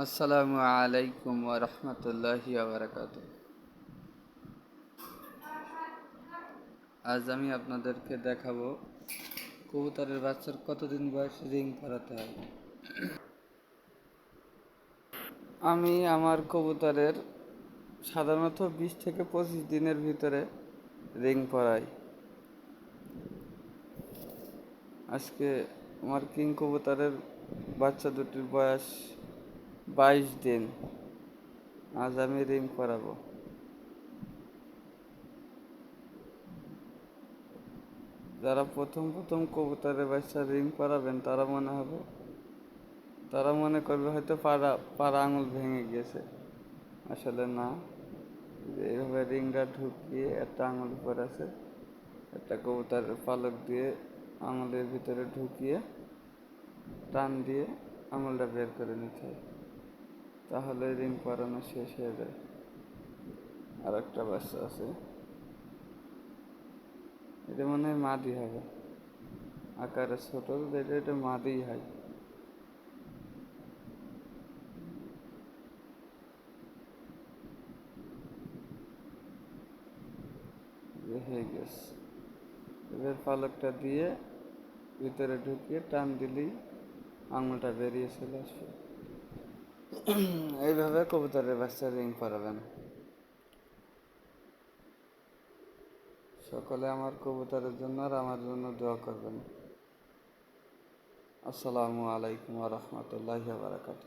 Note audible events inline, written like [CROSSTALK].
আসসালামু আলাইকুম রহমতুল্লাহি আবরাকাত আজ আমি আপনাদেরকে দেখাবো কবুতরের বাচ্চার কতদিন বয়স রিং করাতে হয়। আমি আমার কবুতরের সাধারণত বিশ থেকে পঁচিশ দিনের ভিতরে রিং পরাই। আজকে আমার কিং কবুতরের বাচ্চা দুটির বয়স বাইশ দিন। আজ আমি রিং পরাবো যারা প্রথম প্রথম কবুতরের বাচ্চা রিং পরাবেন তারা মনে হবে, তারা মনে করবে হয়তো পাড়া পাড়া আঙুল ভেঙে গেছে আসলে না এইভাবে রিংটা ঢুকিয়ে একটা আঙুল উপর আছে, একটা কবুতরের পালক দিয়ে আঙুলের ভিতরে ঢুকিয়ে টান দিয়ে আঙুলটা বের করে নিতে হয় তাহলে রিং পরানো শেষ হয়ে যায়। আর একটা বাচ্চা আছে। এটা মনে হয় মাদি হবে। আকারে ছোট এটা এটা মাদি হয়। হয়ে গেছে। এবার পালকটা দিয়ে ভিতরে ঢুকিয়ে টান দিলেই আঙুলটা বেরিয়ে চলে আসবে। [CLEARS THROAT] এইভাবে কবুতরের বাচ্চা রিং পরাবেন। সকলে আমার কবুতরের জন্য আর আমার জন্য দোয়া করবেন। আসসালামু আলাইকুম রহমতুল্লাহ বারাকাতু